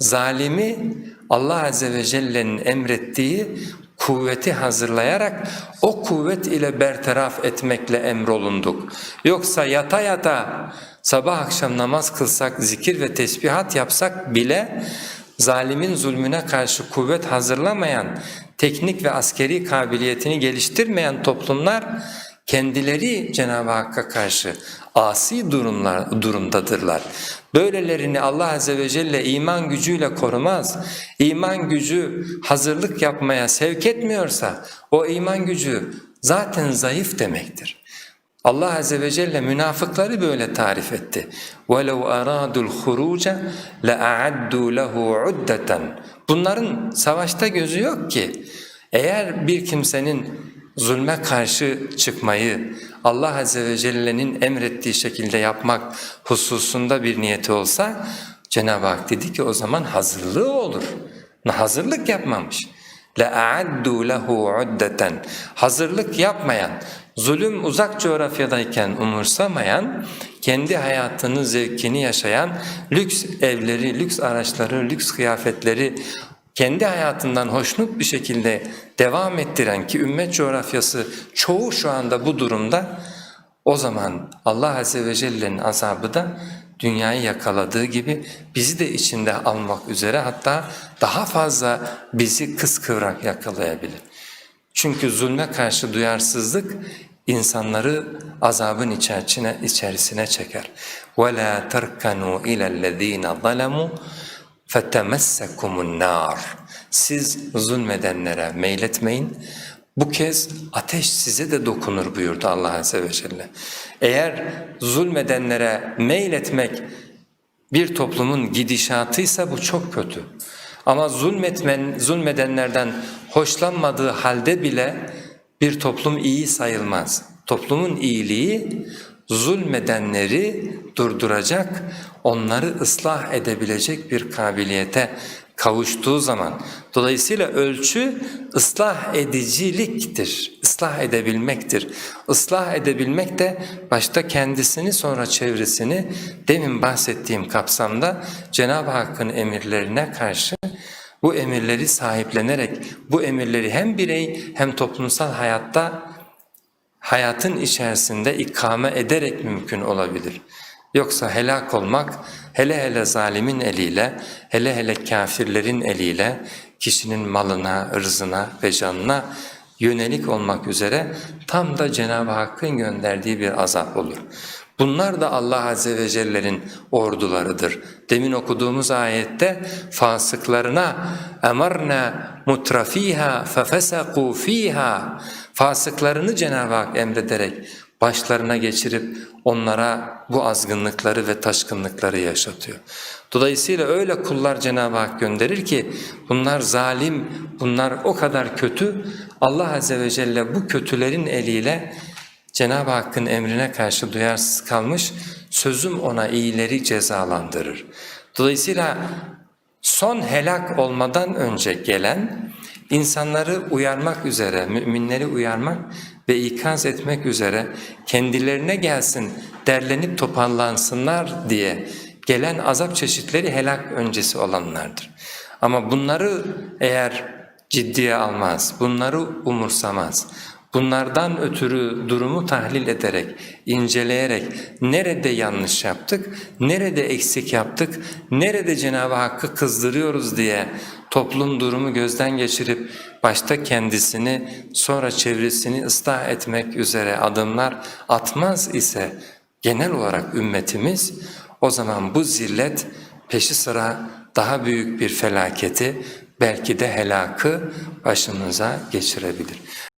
zalimi Allah Azze ve Celle'nin emrettiği kuvveti hazırlayarak o kuvvet ile bertaraf etmekle emrolunduk. Yoksa yata yata sabah akşam namaz kılsak, zikir ve tesbihat yapsak bile zalimin zulmüne karşı kuvvet hazırlamayan, teknik ve askeri kabiliyetini geliştirmeyen toplumlar kendileri Cenab-ı Hakk'a karşı asi durumlar, durumdadırlar. Böylelerini Allah Azze ve Celle iman gücüyle korumaz. İman gücü hazırlık yapmaya sevk etmiyorsa o iman gücü zaten zayıf demektir. Allah Azze ve Celle münafıkları böyle tarif etti. وَلَوْ أَرَادُوا الْخُرُوجَ لَأَعَدُّوا لَهُ عُدَّةً Bunların savaşta gözü yok ki. Eğer bir kimsenin zulme karşı çıkmayı Allah Azze ve Celle'nin emrettiği şekilde yapmak hususunda bir niyeti olsa Cenab-ı Hak dedi ki o zaman hazırlığı olur. Hazırlık yapmamış. لَاَعَدُّوا لَهُ عُدَّةً Hazırlık yapmayan, zulüm uzak coğrafyadayken umursamayan, kendi hayatını, zevkini yaşayan, lüks evleri, lüks araçları, lüks kıyafetleri kendi hayatından hoşnut bir şekilde devam ettiren ki ümmet coğrafyası çoğu şu anda bu durumda o zaman Allah Azze ve Celle'nin azabı da dünyayı yakaladığı gibi bizi de içinde almak üzere hatta daha fazla bizi kıskıvrak yakalayabilir. Çünkü zulme karşı duyarsızlık insanları azabın içerisine, içerisine çeker. وَلَا تَرْكَنُوا إِلَى الَّذ۪ينَ ظَلَمُوا فَتَمَسَّكُمُ النَّارِ Siz zulmedenlere meyletmeyin, bu kez ateş size de dokunur buyurdu Allah Azze ve Celle. Eğer zulmedenlere meyletmek bir toplumun gidişatıysa bu çok kötü. Ama zulmetmen, zulmedenlerden hoşlanmadığı halde bile bir toplum iyi sayılmaz. Toplumun iyiliği zulmedenleri durduracak, onları ıslah edebilecek bir kabiliyete kavuştuğu zaman. Dolayısıyla ölçü ıslah ediciliktir, ıslah edebilmektir. Islah edebilmek de başta kendisini sonra çevresini demin bahsettiğim kapsamda Cenab-ı Hakk'ın emirlerine karşı bu emirleri sahiplenerek bu emirleri hem birey hem toplumsal hayatta hayatın içerisinde ikame ederek mümkün olabilir. Yoksa helak olmak hele hele zalimin eliyle, hele hele kafirlerin eliyle kişinin malına, ırzına ve canına yönelik olmak üzere tam da Cenab-ı Hakk'ın gönderdiği bir azap olur. Bunlar da Allah Azze ve Celle'nin ordularıdır. Demin okuduğumuz ayette fasıklarına emarna mutrafiha fefesaku fiha fasıklarını Cenab-ı Hak emrederek başlarına geçirip onlara bu azgınlıkları ve taşkınlıkları yaşatıyor. Dolayısıyla öyle kullar Cenab-ı Hak gönderir ki bunlar zalim, bunlar o kadar kötü. Allah Azze ve Celle bu kötülerin eliyle Cenab-ı Hakk'ın emrine karşı duyarsız kalmış, sözüm ona iyileri cezalandırır. Dolayısıyla son helak olmadan önce gelen insanları uyarmak üzere, müminleri uyarmak ve ikaz etmek üzere kendilerine gelsin, derlenip toparlansınlar diye gelen azap çeşitleri helak öncesi olanlardır. Ama bunları eğer ciddiye almaz, bunları umursamaz, bunlardan ötürü durumu tahlil ederek, inceleyerek nerede yanlış yaptık, nerede eksik yaptık, nerede Cenab-ı Hakk'ı kızdırıyoruz diye toplum durumu gözden geçirip başta kendisini sonra çevresini ıslah etmek üzere adımlar atmaz ise genel olarak ümmetimiz o zaman bu zillet peşi sıra daha büyük bir felaketi belki de helakı başımıza geçirebilir.